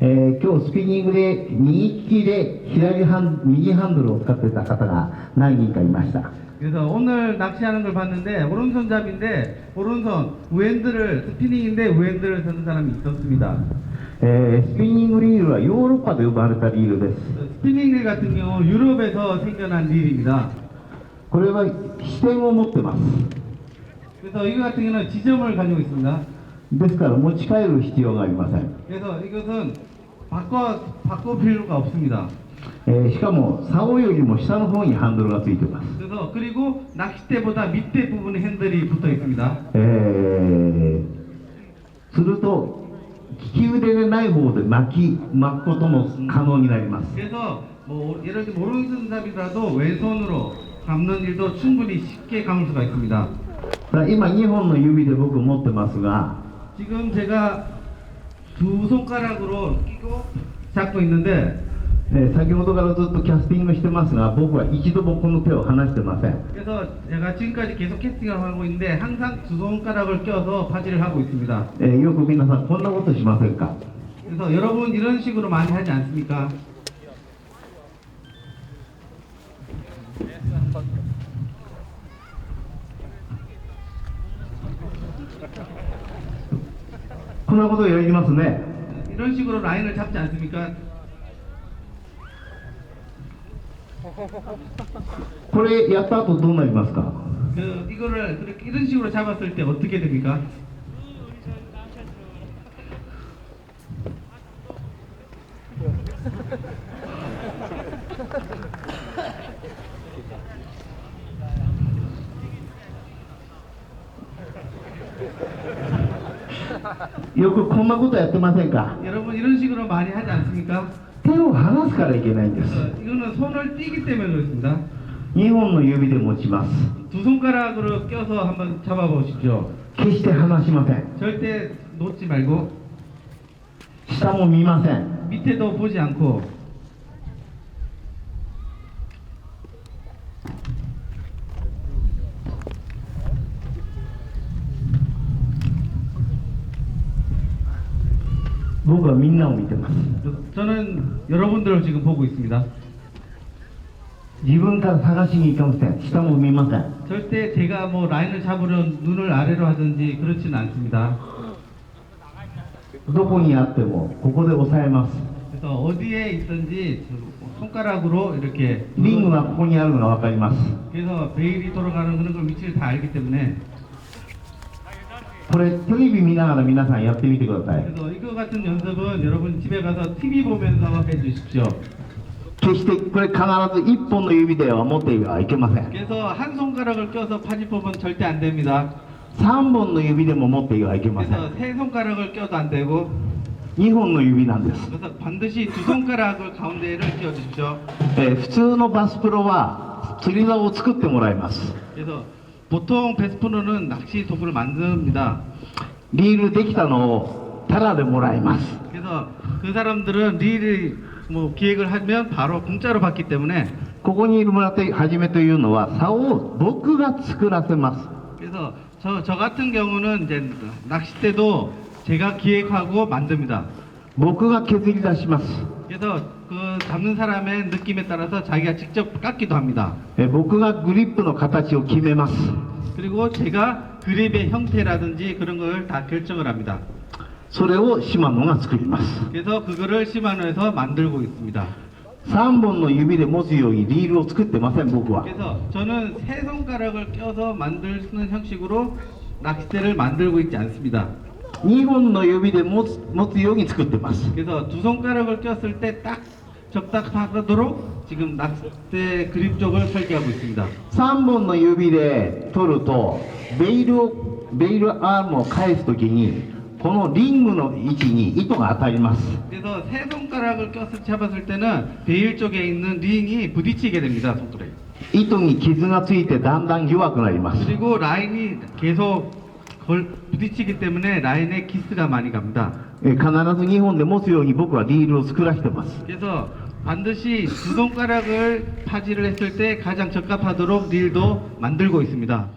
えー、今日スピニングで右利きで左ハン右ハンドルを使ってた方が何人かいました。그래서 오늘 낚시하는 걸 봤는데 오른손잡인데 오른손 우핸드를 스피닝인데 우핸드를 쓰는 사람이 있었습니 다. 에, 스피닝 릴은 유럽과도 유발했다 릴입니 다. 스피닝 릴 같은 경우 유럽에서 생겨난 릴입니 다. 그래서 시대를持ってます.그래서 이거 같은 경우는 지점을 가지고 있습니 다. ですから持ち帰る必要がありません、 그래서 이것은 바꿔 바꿔 필요가 없습니다. えーしかも竿よりも下の方にハンドルがついてます 그래서 그리고 낚싯대보다 밑에 부분에 핸들이 붙어 있습니다. えーすると利き腕でない方で巻き巻くことも可能になります 그래서 뭐 예를 들면 오른손잡이라도 왼손으로 감는 일도 충분히 쉽게 감을 수가 있습니다. さあ今2本の指で僕持ってますが 지금 제가 두 손가락으로 끼고 잡고 있는데 えー先ほどからずっとキャスティングしてますが僕は一度もこの手を離してません 그래서 제가 지금까지 계속 캐스팅을 하고 있는데 항상 두 손가락을 껴서 파지를 하고 있습니다. えーよく皆さんこんなことしませんか 그래서 여러분 이런 식으로 많이 하지 않습니까? こんなことをやりますね 이런 식으로 라인을 잡지 않습니까? これやった後どうなりますか 그 이거를 그렇게 이런 식으로 잡았을 때 어떻게 됩니까? よくこんなことやってませんか 여러분 이런 식으로 많이 하지 않습니까? 手を離すからいけないんです 그래서 이거는 손을 띄기 때문에 그렇습니다. 2本の指で持ちます 두 손가락으로 껴서 한번 잡아보십시오. 決して離しません 절대 놓지 말고 下も見ません 밑에도 보지 않고 僕はみんなを見てます 저는 여러분들을 지금 보고 있습니다. 自分から探しに行きません下も見ません 절대 제가 뭐 라인을 잡으려 눈을 아래로 하든지 그렇지는 않습니다. どこにあってもここで押さえます 그래서 어디에 있든지 손가락으로 이렇게 リングがここにあるのが分かります 그래서 베일이 돌아가는 그런 걸 위치를 다 알기 때문에 これテレビ見ながら皆さんやってみてください 그래서 이거 같은 연습은 여러분 집에 가서 TV 보면서 해주십시오. 決してこれ必ず1本の指では持ってはいけません 그래서 한 손가락을 껴서 파지법은 절대 안 됩니다. 3本の指でも持ってはいけません 그래서 세 손가락을 껴도 안 되고 2本の指なんです、 그래서 반드시 두 손가락을 가운데를 끼워 주십시오. えー普通のバスプロは釣り竿を作ってもらいます 그래서 보통 베스프로는 낚시 도구를 만듭니다. リールできたのをタダでもらいます 그래서 그 사람들은 릴을 뭐 기획을 하면 바로 공짜로 받기 때문에 ここにいる村手はじめというのは竿を僕が作らせます 그래서 저, 저 같은 경우는 이제 낚싯대도 제가 기획하고 만듭니다. 僕が削り出します 그래서 그 잡는 사람의 느낌에 따라서 자기가 직접 깎기도 합니다. えー僕がグリップの形を決めます 그리고 제가 그립의 형태라든지 그런 걸 다 결정을 합니다. それをシマノが作ります 그래서 그거를 시마노에서 만들고 있습니다. 3本の指で持つようにリールを作ってません僕は 그래서 저는 세 손가락을 껴서 만드는 형식으로 낚싯대를 만들고 있지 않습니다. 2本の指で持つ持つように作ってます 그래서 두 손가락을 꼈을 때 딱 적당하도록 지금 낚싯대 그립 쪽을 설계하고 있습니다. 3本の指で取るとベイルをベイルアームを返す時にこのリングの位置に糸が当たります 그래서 세 손가락을 껴서 잡았을 때는 베일 쪽에 있는 링이 부딪히게 됩니다. 손가락에. 糸に傷がついてだんだん弱くなります 그리고 라인이 계속 걸 부딪히기 때문에 라인에 기스가 많이 갑니다. え必ず2本で持つように僕はリールを作らせてます 그래서 반드시 두 손가락을 파지를 했을 때 가장 적합하도록 릴도 만들고 있습니다.